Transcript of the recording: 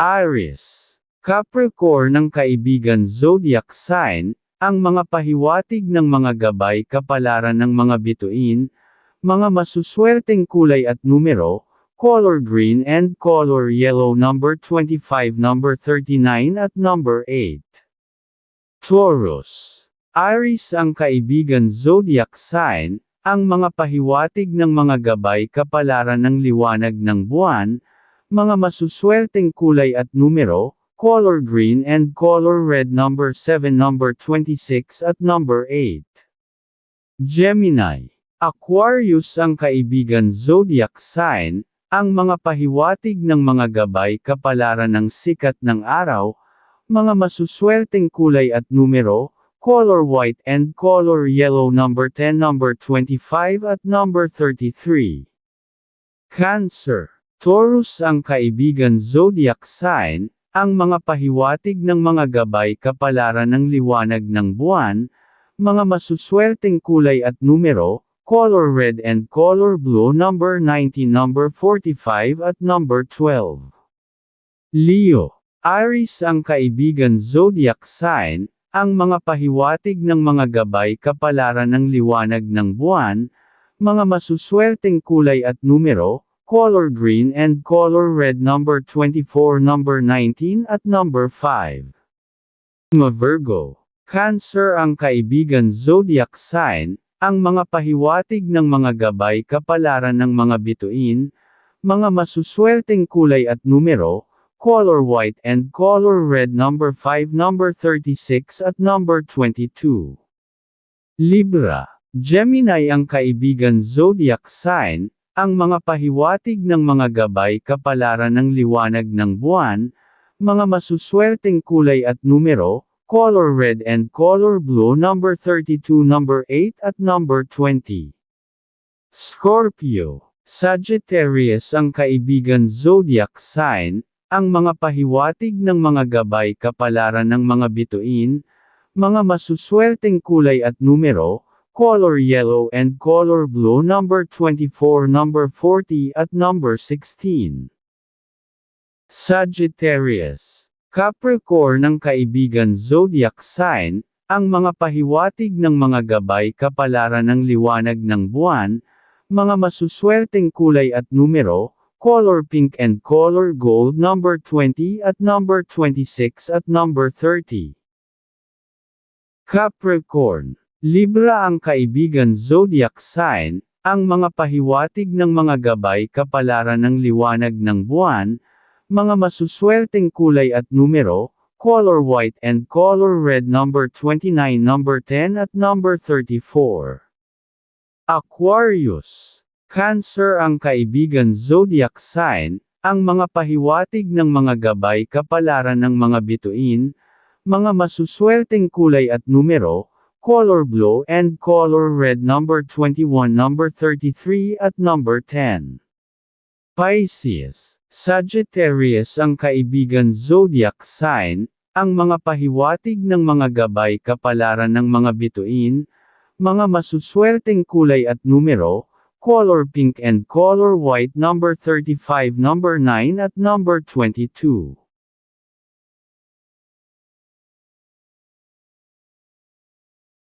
Aries. Capricorn ng kaibigan zodiac sign, ang mga pahiwatig ng mga gabay kapalaran ng mga bituin, mga masuswerteng kulay at numero, color green and color yellow number 25 number 39 at number 8. Taurus. Aries ang kaibigan zodiac sign, ang mga pahiwatig ng mga gabay kapalaran ng liwanag ng buwan, mga masuswerteng kulay at numero, color green and color red number 7 number 26 at number 8. Gemini. Aquarius ang kaibigan zodiac sign, ang mga pahiwatig ng mga gabay kapalaran ng sikat ng araw, mga masuswerteng kulay at numero, color white and color yellow number 10 number 25 at number 33. Cancer. Taurus ang kaibigan zodiac sign, ang mga pahiwatig ng mga gabay kapalaran ng liwanag ng buwan, mga masuswerteng kulay at numero, color red and color blue number 19 number 45 at number 12. Leo. Aries ang kaibigan zodiac sign, ang mga pahiwatig ng mga gabay kapalaran ng liwanag ng buwan, mga masuswerteng kulay at numero, color green and color red number 24 number 19 at number 5. Mga Virgo. Cancer ang kaibigan zodiac sign, ang mga pahiwatig ng mga gabay kapalaran ng mga bituin, mga masuswerteng kulay at numero, color white and color red number 5 number 36 at number 22. Libra. Gemini ang kaibigan zodiac sign, ang mga pahiwatig ng mga gabay kapalaran ng liwanag ng buwan, mga masuswerteng kulay at numero, color red and color blue number 32 number 8 at number 20. Scorpio. Sagittarius ang kaibigan zodiac sign, ang mga pahiwatig ng mga gabay kapalaran ng mga bituin, mga masuswerteng kulay at numero, color yellow and color blue number 24 number 40 at number 16. Sagittarius. Capricorn ng kaibigan zodiac sign, ang mga pahiwatig ng mga gabay kapalaran ng liwanag ng buwan, mga masuswerteng kulay at numero, color pink and color gold number 20 at number 26 at number 30. Capricorn. Libra ang kaibigan zodiac sign, ang mga pahiwatig ng mga gabay kapalaran ng liwanag ng buwan, mga masuswerteng kulay at numero, color white and color red number 29 number 10 at number 34. Aquarius. Cancer ang kaibigan zodiac sign, ang mga pahiwatig ng mga gabay kapalaran ng mga bituin, mga masuswerteng kulay at numero, color blue and color red number 21 number 33 at number 10. Pisces. Sagittarius ang kaibigan zodiac sign, ang mga pahiwatig ng mga gabay kapalaran ng mga bituin, mga masuswerteng kulay at numero, color pink and color white number 35 number 9 at number 22.